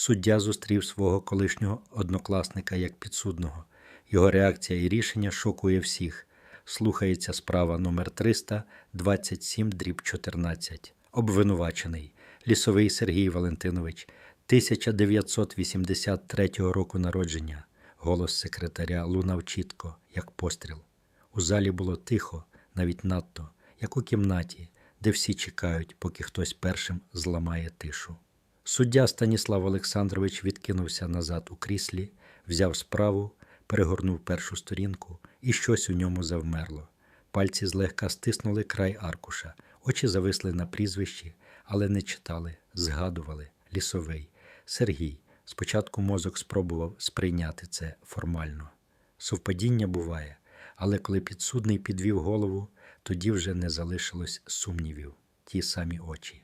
Суддя зустрів свого колишнього однокласника як підсудного. Його реакція і рішення шокує всіх. Слухається справа номер 327 дріб 14. Обвинувачений Лісовий Сергій Валентинович, 1983 року народження. Голос секретаря лунав чітко, як постріл. У залі було тихо, навіть надто, як у кімнаті, де всі чекають, поки хтось першим зламає тишу. Суддя Станіслав Олександрович відкинувся назад у кріслі, взяв справу, перегорнув першу сторінку, і щось у ньому завмерло. Пальці злегка стиснули край аркуша, очі зависли на прізвищі, але не читали, згадували лісовий. Сергій. Спочатку мозок спробував сприйняти це формально. Совпадіння буває, але коли підсудний підвів голову, тоді вже не залишилось сумнівів, ті самі очі.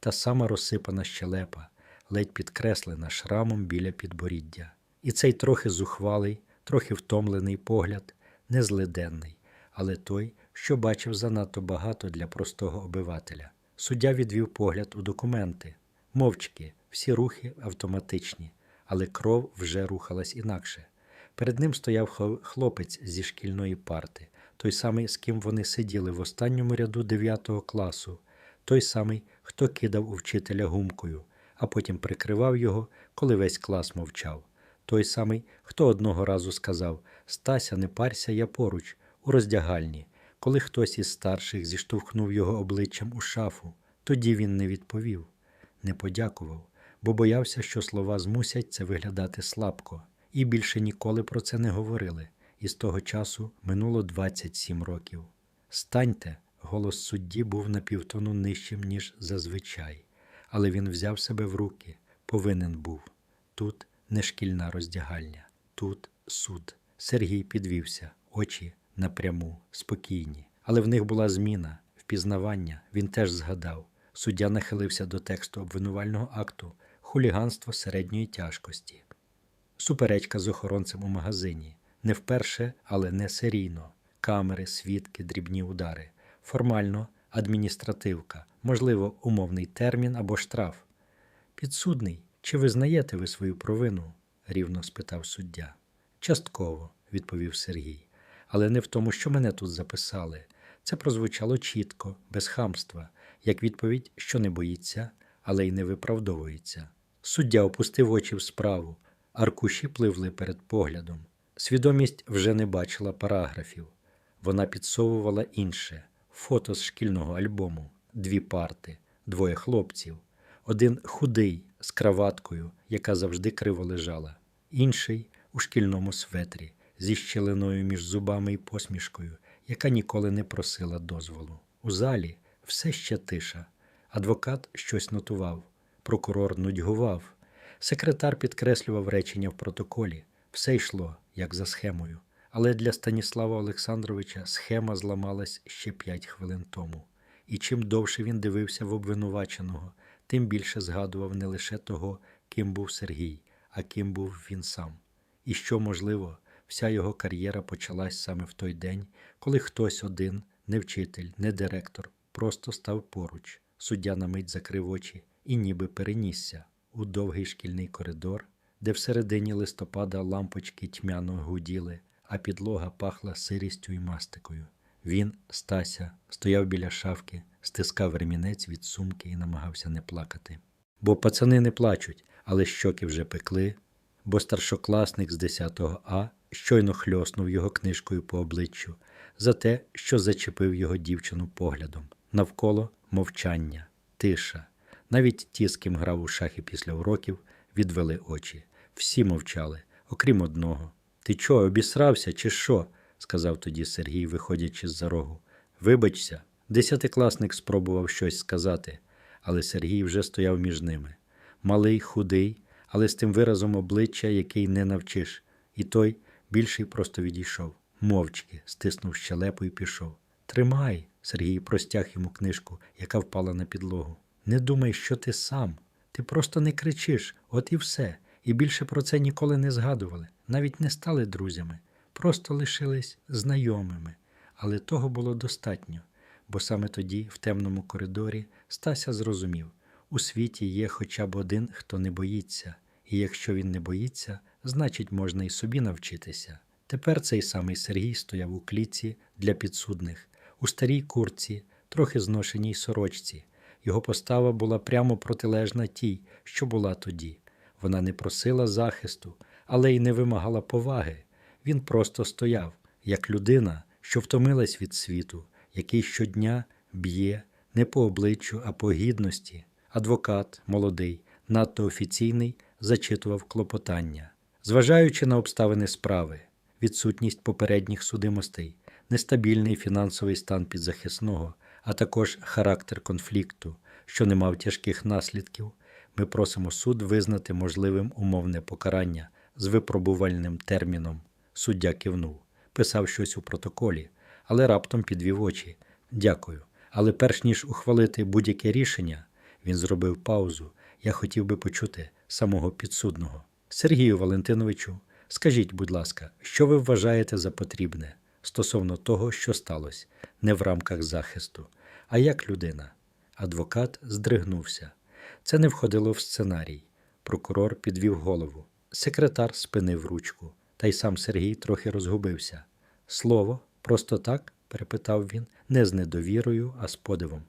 Та сама розсипана щелепа, ледь підкреслена шрамом біля підборіддя. І цей трохи зухвалий, трохи втомлений погляд, не злиденний, але той, що бачив занадто багато для простого обивателя. Суддя відвів погляд у документи, мовчки, всі рухи автоматичні, але кров вже рухалась інакше. Перед ним стояв хлопець зі шкільної парти, той самий, з ким вони сиділи в останньому ряду 9 класу, той самий, хто кидав у вчителя гумкою, а потім прикривав його, коли весь клас мовчав. Той самий, хто одного разу сказав Стася, не парся, я поруч, у роздягальні, коли хтось із старших зіштовхнув його обличчям у шафу. Тоді він не відповів, не подякував, бо боявся, що слова змусять це виглядати слабко, і більше ніколи про це не говорили. І з того часу минуло 27 років. Станьте, голос судді був на півтону нижчим, ніж зазвичай, але він взяв себе в руки, повинен був. Тут не шкільна роздягальня, тут суд. Сергій підвівся, очі напряму, спокійні. Але в них була зміна, впізнавання, він теж згадав. Суддя нахилився до тексту обвинувального акту хуліганство середньої тяжкості. Суперечка з охоронцем у магазині. Не вперше, але не серійно. Камери, свідки, дрібні удари. Формально адміністративка, можливо, умовний термін або штраф. Підсудний, чи визнаєте ви свою провину? рівно спитав суддя. Частково, відповів Сергій, але не в тому, що мене тут записали. Це прозвучало чітко, без хамства, як відповідь, що не боїться, але й не виправдовується. Суддя опустив очі в справу, аркуші пливли перед поглядом. Свідомість вже не бачила параграфів. Вона підсовувала інше фото з шкільного альбому, дві парти, двоє хлопців, один худий з краваткою, яка завжди криво лежала, інший у шкільному светрі зі щелиною між зубами і посмішкою, яка ніколи не просила дозволу. У залі все ще тиша. Адвокат щось нотував, прокурор нудьгував. Секретар підкреслював речення в протоколі. Все йшло, як за схемою. Але для Станіслава Олександровича схема зламалась ще п'ять хвилин тому. І чим довше він дивився в обвинуваченого, тим більше згадував не лише того, ким був Сергій, а ким був він сам. І що, можливо, вся його кар'єра почалась саме в той день, коли хтось один, не вчитель, не директор, просто став поруч. Суддя на мить закрив очі і ніби перенісся у довгий шкільний коридор, де всередині листопада лампочки тьмяно гуділи, а підлога пахла сирістю і мастикою. Він, Стася, стояв біля шафки, стискав ремінець від сумки і намагався не плакати. Бо пацани не плачуть, але щоки вже пекли, бо старшокласник з 10 А щойно хльоснув його книжкою по обличчю за те, що зачепив його дівчину поглядом. Навколо мовчання, тиша. Навіть ті, з ким грав у шахи після уроків, відвели очі. Всі мовчали, окрім одного. Ти чого, обісрався, чи що? Сказав тоді Сергій, виходячи з-за рогу. Вибачся, десятикласник спробував щось сказати, але Сергій вже стояв між ними. Малий, худий, але з тим виразом обличчя, який не навчиш, і той більший просто відійшов. Мовчки, стиснув щелепу і пішов. Тримай. Сергій простяг йому книжку, яка впала на підлогу. Не думай, що ти сам. Ти просто не кричиш, от і все. І більше про це ніколи не згадували, навіть не стали друзями, просто лишились знайомими. Але того було достатньо, бо саме тоді, в темному коридорі, Стася зрозумів у світі є хоча б один, хто не боїться, І якщо він не боїться, значить можна і собі навчитися. Тепер цей самий Сергій стояв у клітці для підсудних, у старій курці, трохи зношеній сорочці. Його постава була прямо протилежна тій, що була тоді. Вона не просила захисту, але й не вимагала поваги. Він просто стояв, як людина, що втомилась від світу, який щодня б'є не по обличчю, а по гідності. Адвокат, молодий, надто офіційний, зачитував клопотання. Зважаючи на обставини справи, відсутність попередніх судимостей, нестабільний фінансовий стан підзахисного, а також характер конфлікту, що не мав тяжких наслідків, ми просимо суд визнати можливим умовне покарання з випробувальним терміном. Суддя кивнув, писав щось у протоколі, але раптом підвів очі. Дякую. Але перш ніж ухвалити будь-яке рішення, він зробив паузу. Я хотів би почути самого підсудного. Сергію Валентиновичу, скажіть, будь ласка, що ви вважаєте за потрібне стосовно того, що сталося, не в рамках захисту, а як людина? Адвокат здригнувся. Це не входило в сценарій. Прокурор підвів голову. Секретар спинив ручку, та й сам Сергій трохи розгубився. Слово, просто так? перепитав він, не з недовірою, а з подивом.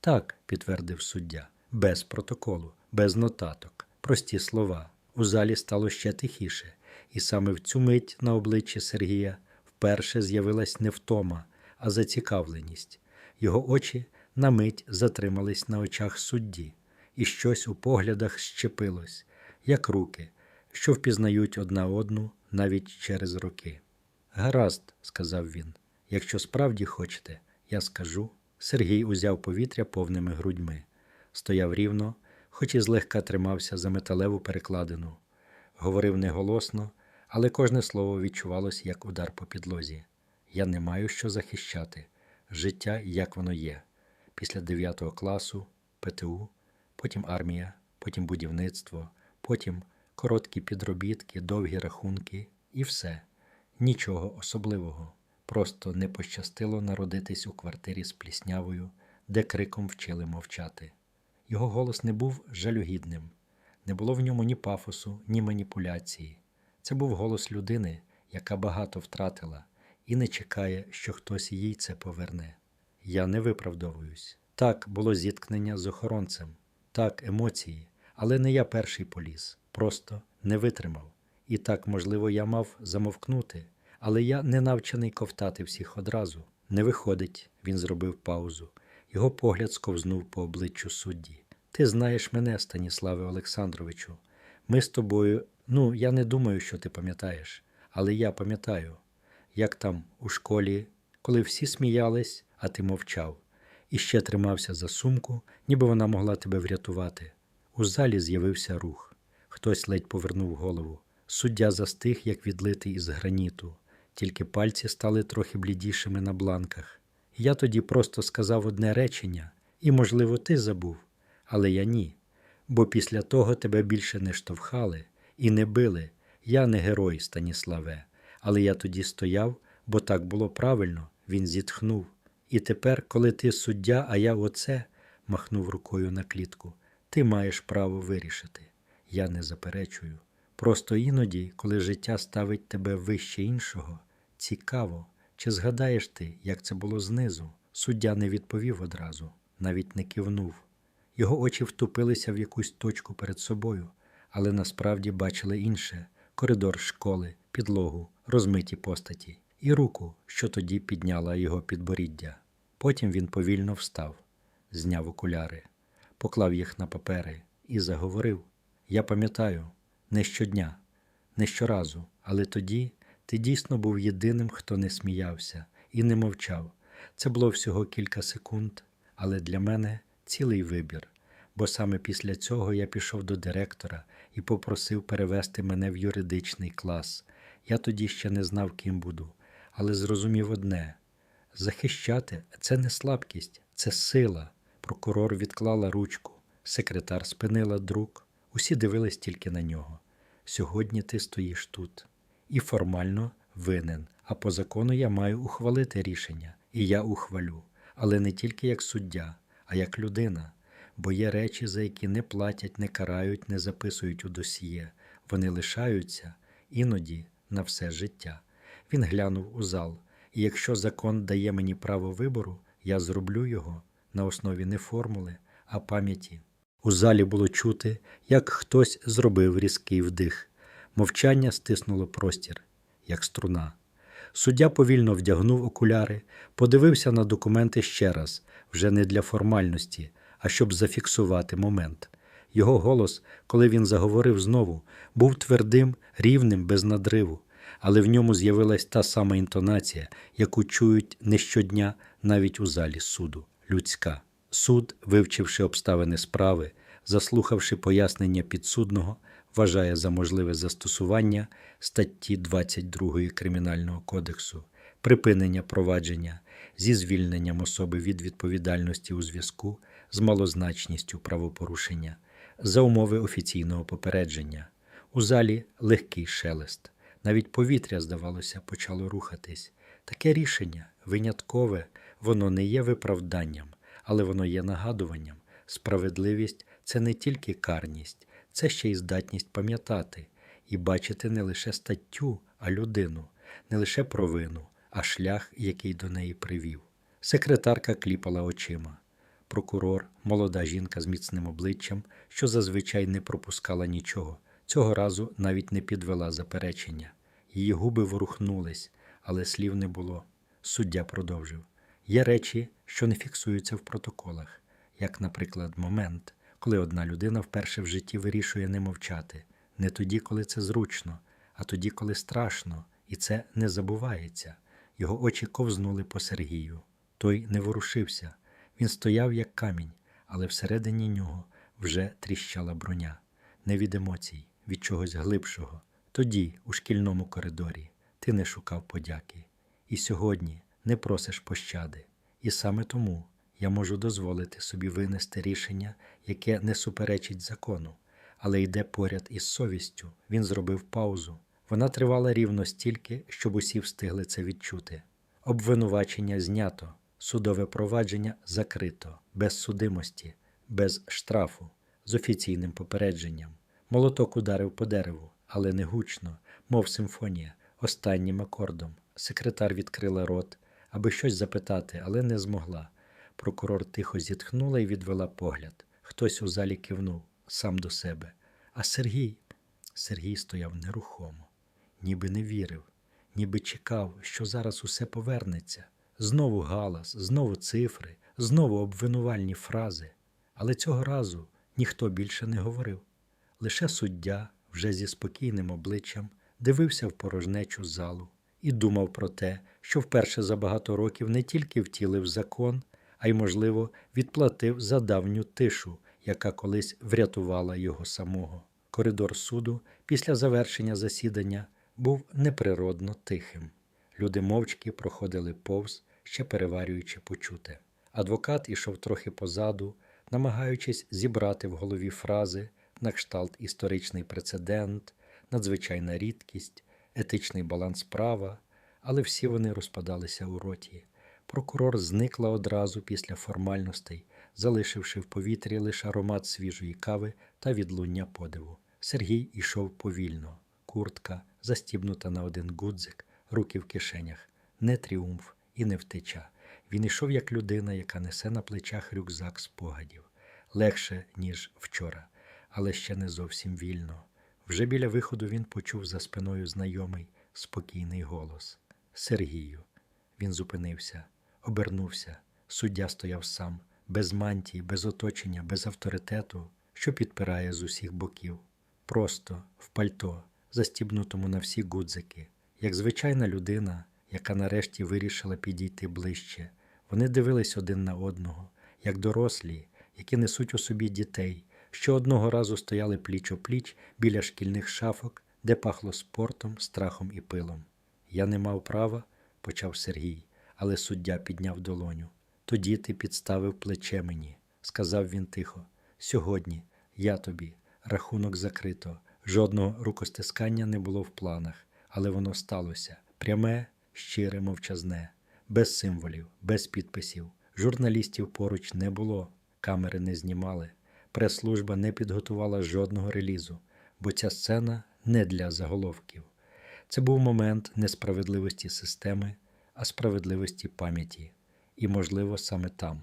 Так, підтвердив суддя, без протоколу, без нотаток, прості слова. У залі стало ще тихіше, і саме в цю мить на обличчі Сергія вперше з'явилась не втома, а зацікавленість. Його очі на мить затримались на очах судді, і щось у поглядах щепилось, як руки, що впізнають одна одну навіть через роки. Гаразд, сказав він, якщо справді хочете, я скажу. Сергій узяв повітря повними грудьми, стояв рівно, хоч і злегка тримався за металеву перекладину. Говорив неголосно, але кожне слово відчувалось як удар по підлозі. Я не маю що захищати. Життя, як воно є. Після 9 класу, ПТУ, потім армія, потім будівництво, потім короткі підробітки, довгі рахунки і все. Нічого особливого. Просто не пощастило народитись у квартирі з пліснявою, де криком вчили мовчати. Його голос не був жалюгідним, не було в ньому ні пафосу, ні маніпуляції. Це був голос людини, яка багато втратила і не чекає, що хтось їй це поверне. Я не виправдовуюсь. Так, було зіткнення з охоронцем, так, емоції, але не я перший поліз, просто не витримав. І так, можливо, я мав замовкнути, але я не навчений ковтати всіх одразу. Не виходить, він зробив паузу. Його погляд сковзнув по обличчю судді. Ти знаєш мене, Станіславе Олександровичу. Ми з тобою, ну, я не думаю, що ти пам'ятаєш, але я пам'ятаю, як там у школі, коли всі сміялись, а ти мовчав, і ще тримався за сумку, ніби вона могла тебе врятувати. У залі з'явився рух. Хтось ледь повернув голову. Суддя застиг, як відлитий із граніту, тільки пальці стали трохи блідішими на бланках. Я тоді просто сказав одне речення, і, можливо, ти забув, але я ні. Бо після того тебе більше не штовхали і не били. Я не герой, Станіславе, але я тоді стояв, бо так було правильно, він зітхнув. І тепер, коли ти суддя, а я оце, махнув рукою на клітку, ти маєш право вирішити. Я не заперечую. Просто іноді, коли життя ставить тебе вище іншого, цікаво, чи згадаєш ти, як це було знизу? Суддя не відповів одразу, навіть не кивнув. Його очі втупилися в якусь точку перед собою, але насправді бачили інше коридор школи, підлогу, розмиті постаті і руку, що тоді підняла його підборіддя. Потім він повільно встав, зняв окуляри, поклав їх на папери і заговорив: Я пам'ятаю, не щодня, не щоразу, але тоді ти дійсно був єдиним, хто не сміявся і не мовчав. Це було всього кілька секунд, але для мене цілий вибір. Бо саме після цього я пішов до директора і попросив перевести мене в юридичний клас. Я тоді ще не знав, ким буду, але зрозумів одне: захищати це не слабкість, це сила. Прокурор відклала ручку, секретар спинила друк. Усі дивились тільки на нього. Сьогодні ти стоїш тут і формально винен, а по закону я маю ухвалити рішення, і я ухвалю, але не тільки як суддя, а як людина. Бо є речі, за які не платять, не карають, не записують у досьє, вони лишаються іноді на все життя. Він глянув у зал, і якщо закон дає мені право вибору, я зроблю його на основі не формули, а пам'яті. У залі було чути, як хтось зробив різкий вдих. Мовчання стиснуло простір, як струна. Суддя повільно вдягнув окуляри, подивився на документи ще раз, вже не для формальності, а щоб зафіксувати момент. Його голос, коли він заговорив знову, був твердим, рівним, без надриву, але в ньому з'явилась та сама інтонація, яку чують не щодня навіть у залі суду людська. Суд, вивчивши обставини справи, заслухавши пояснення підсудного, вважає за можливе застосування статті 22 Кримінального кодексу, припинення провадження зі звільненням особи від відповідальності у зв'язку з малозначністю правопорушення за умови офіційного попередження. У залі легкий шелест. Навіть повітря, здавалося, почало рухатись. Таке рішення виняткове, воно не є виправданням, але воно є нагадуванням. Справедливість це не тільки карність, це ще й здатність пам'ятати і бачити не лише статтю, а людину, не лише провину, а шлях, який до неї привів. Секретарка кліпала очима. Прокурор, молода жінка з міцним обличчям, що зазвичай не пропускала нічого, цього разу навіть не підвела заперечення. Її губи ворухнулись, але слів не було. Суддя продовжив: є речі, що не фіксуються в протоколах, як, наприклад, момент, коли одна людина вперше в житті вирішує не мовчати, не тоді, коли це зручно, а тоді, коли страшно, і це не забувається. Його очі ковзнули по Сергію. Той не ворушився. Він стояв як камінь, але всередині нього вже тріщала броня, не від емоцій, від чогось глибшого. Тоді, у шкільному коридорі, ти не шукав подяки. І сьогодні не просиш пощади. І саме тому я можу дозволити собі винести рішення, яке не суперечить закону, але йде поряд із совістю. Він зробив паузу. Вона тривала рівно стільки, щоб усі встигли це відчути. Обвинувачення знято, судове провадження закрито, без судимості, без штрафу, з офіційним попередженням. Молоток ударив по дереву, але не гучно, мов симфонія, останнім акордом. Секретар відкрила рот, аби щось запитати, але не змогла. Прокурор тихо зітхнула і відвела погляд. Хтось у залі кивнув сам до себе. А Сергій. Сергій стояв нерухомо, ніби не вірив, ніби чекав, що зараз усе повернеться. Знову галас, знову цифри, знову обвинувальні фрази. Але цього разу ніхто більше не говорив. Лише суддя, вже зі спокійним обличчям, дивився в порожнечу залу і думав про те, що вперше за багато років не тільки втілив закон, а й, можливо, відплатив за давню тишу, яка колись врятувала його самого. Коридор суду після завершення засідання був неприродно тихим. Люди мовчки проходили повз, ще переварюючи почуте. Адвокат ішов трохи позаду, намагаючись зібрати в голові фрази на кшталт історичний прецедент, надзвичайна рідкість, етичний баланс права, але всі вони розпадалися у роті. Прокурор зникла одразу після формальностей, залишивши в повітрі лише аромат свіжої кави та відлуння подиву. Сергій ішов повільно, куртка, застібнута на один гудзик, руки в кишенях, не тріумф і не втеча. Він ішов як людина, яка несе на плечах рюкзак спогадів, легше, ніж вчора, але ще не зовсім вільно. Вже біля виходу він почув за спиною знайомий, спокійний голос Сергію. Він зупинився, обернувся. Суддя стояв сам, без мантії, без оточення, без авторитету, що підпирає з усіх боків. Просто в пальто, застібнутому на всі гудзики, як звичайна людина, яка нарешті вирішила підійти ближче. Вони дивились один на одного, як дорослі, які несуть у собі дітей, що одного разу стояли пліч о пліч біля шкільних шафок, де пахло спортом, страхом і пилом. Я не мав права, почав Сергій, але суддя підняв долоню. Тоді ти підставив плече мені, сказав він тихо. Сьогодні я тобі, рахунок закрито, жодного рукостискання не було в планах, але воно сталося пряме, щире, мовчазне, без символів, без підписів. Журналістів поруч не було, камери не знімали, прес-служба не підготувала жодного релізу, бо ця сцена не для заголовків. Це був момент несправедливості системи, а справедливості пам'яті. І, можливо, саме там,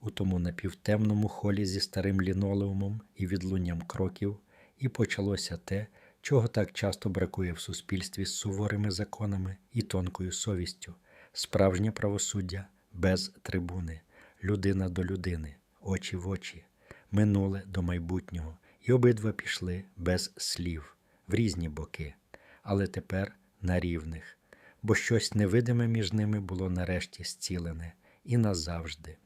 у тому напівтемному холі зі старим лінолеумом і відлунням кроків, і почалося те, чого так часто бракує в суспільстві з суворими законами і тонкою совістю, справжнє правосуддя без трибуни, людина до людини, очі в очі, минуле до майбутнього, і обидва пішли без слів в різні боки, але тепер на рівних, бо щось невидиме між ними було нарешті зцілене і назавжди.